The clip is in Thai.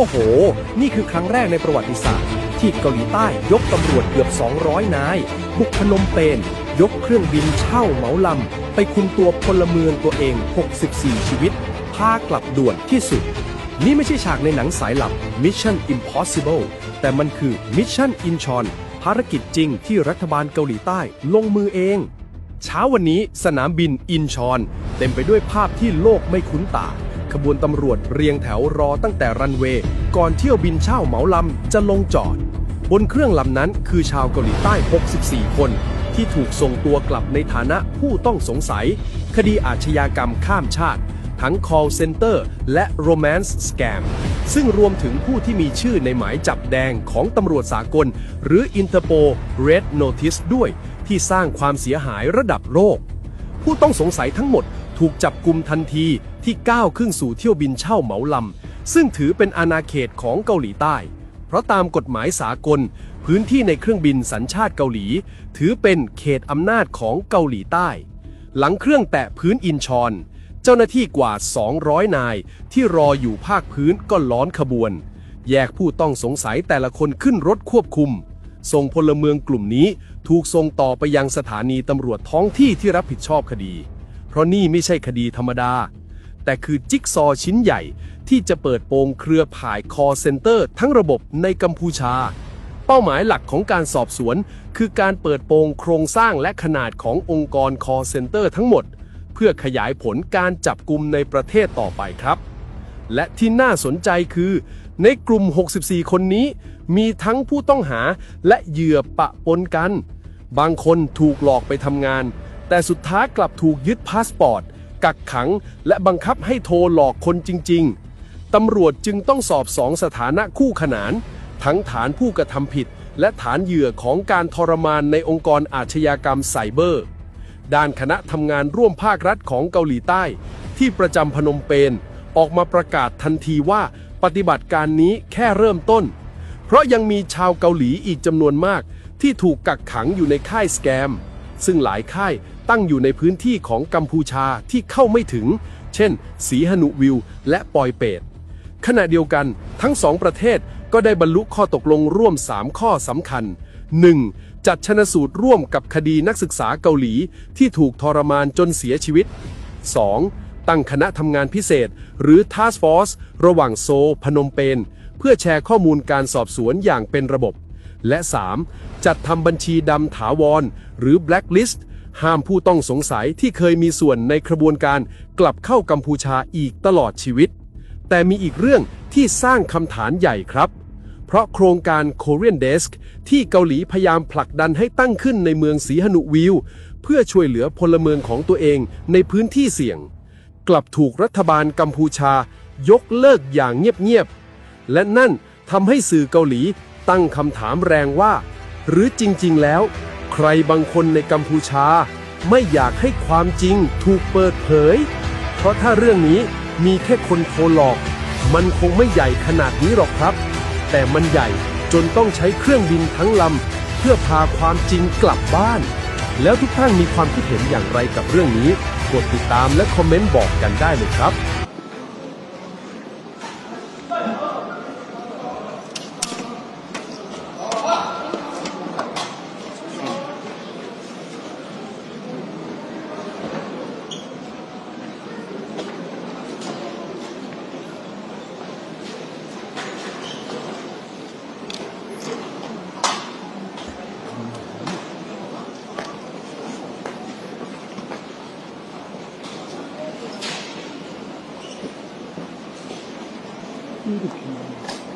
โอ้โห นี่คือครั้งแรกในประวัติศาสตร์ ที่เกาหลีใต้ยกตำรวจเกือบ 200 นาย บุกพนมเปญยกเครื่องบินเช่าเหมาลำ ไปคุมตัวพลเมืองตัวเอง 64 ชีวิต พากลับด่วนที่สุด นี่ไม่ใช่ฉากในหนังสายลับ Mission Impossible แต่มันคือ Mission Incheon ภารกิจจริงที่รัฐบาลเกาหลีใต้ลงมือเอง เช้าวันนี้สนามบินอินชอน เต็มไปด้วยภาพที่โลกไม่คุ้นตา ขบวนตำรวจเรียงแถวรอตั้งแต่รันเวย์ก่อนเที่ยวบินเช่าเหมาลำจะลงจอด บนเครื่องลำนั้นคือชาวเกาหลีใต้ 64 คน ที่ถูกส่งตัวกลับในฐานะผู้ต้องสงสัย คดีอาชญากรรมข้ามชาติ ทั้ง call center และ romance scam ซึ่งรวมถึงผู้ที่มีชื่อในหมายจับแดงของตำรวจสากล หรือ Interpol Red Notice ด้วย ที่สร้างความเสียหายระดับโลกผู้ต้องสงสัยทั้งหมด ถูกจับกลุ่มทันทีที่ก้าวขึ้นสู่เที่ยวบินเช่าเหมาลำ ซึ่งถือเป็นอาณาเขตของเกาหลีใต้ เพราะตามกฎหมายสากล พื้นที่ในเครื่องบินสัญชาติเกาหลี ถือเป็นเขตอำนาจของเกาหลีใต้ หลังเครื่องแตะพื้นอินชอน เจ้าหน้าที่กว่า 200 นาย ที่รออยู่ภาคพื้นก็ล้อนขบวน แยกผู้ต้องสงสัยแต่ละคนขึ้นรถควบคุมส่งพลเมืองกลุ่มนี้ถูกส่งต่อไปยังสถานีตำรวจท้องที่ที่รับผิดชอบคดี เพราะนี่ไม่ใช่คดีธรรมดา แต่คือจิ๊กซอว์ชิ้นใหญ่ที่จะเปิดโปงเครือข่ายคอเซ็นเตอร์ทั้งระบบในกัมพูชา เป้าหมายหลักของการสอบสวน คือการเปิดโปงโครงสร้างและขนาดขององค์กรคอเซ็นเตอร์ทั้งหมด เพื่อขยายผลการจับกลุ่มในประเทศต่อไปครับ และที่น่าสนใจคือ ในกลุ่ม 64 คนนี้ มีทั้งผู้ต้องหาและเหยื่อปะปนกัน บางคนถูกหลอกไปทำงาน แต่สุดท้ายกลับถูกยึดพาสปอร์ต กักขัง และบังคับให้โทรหลอกคนจริง ๆ ตำรวจจึงต้องสอบสองสถานะคู่ขนาน ทั้งฐานผู้กระทำผิด และฐานเหยื่อของการทรมานในองค์กรอาชญากรรมไซเบอร์ ด้านคณะทำงานร่วมภาครัฐของเกาหลีใต้ ที่ประจำพนมเปญออกมาประกาศทันทีว่าปฏิบัติการนี้แค่เริ่มต้น เพราะยังมีชาวเกาหลีอีกจำนวนมากที่ถูกกักขังอยู่ในค่ายสแกม ซึ่งหลายค่ายตั้งอยู่ในพื้นที่ของกัมพูชาที่เข้าไม่ถึง เช่น สีหนุวิว และปอยเปตขณะเดียวกันทั้งสองประเทศก็ได้บรรลุข้อตกลงร่วม 3 ข้อสำคัญ 1. จัดชนสูตรร่วมกับคดีนักศึกษาเกาหลีที่ถูกทรมานจนเสียชีวิต 2. ตั้งคณะทำงานพิเศษ หรือ Task Force ระหว่างโซ พนมเปญเพื่อแชร์ข้อมูลการสอบสวนอย่างเป็นระบบ และ 3. จัดทำบัญชีดำถาวร หรือ Blacklist ห้ามผู้ต้องสงสัยที่เคยมีส่วนในกระบวนการกลับเข้ากัมพูชาอีกตลอดชีวิต แต่มีอีกเรื่องที่สร้างคำถามใหญ่ครับ เพราะโครงการ Korean Desk ที่เกาหลีพยายามผลักดันให้ตั้งขึ้นในเมืองสีหนุวิว เพื่อช่วยเหลือพลเมืองของตัวเองในพื้นที่เสี่ยง กลับถูกรัฐบาลกัมพูชายกเลิกอย่างเงียบๆและนั่นทำให้สื่อเกาหลี ตั้งคำถามแรงว่า หรือจริงๆแล้ว ใครบางคนในกัมพูชา ไม่อยากให้ความจริงถูกเปิดเผย เพราะถ้าเรื่องนี้มีแค่คนโทรหลอก มันคงไม่ใหญ่ขนาดนี้หรอกครับ แต่มันใหญ่จนต้องใช้เครื่องบินทั้งลำเพื่อพาความจริงกลับบ้าน แล้วทุกท่านมีความคิดเห็นอย่างไรกับเรื่องนี้ กดติดตามและคอมเมนต์บอกกันได้เลยครับ 일곱 개입니다.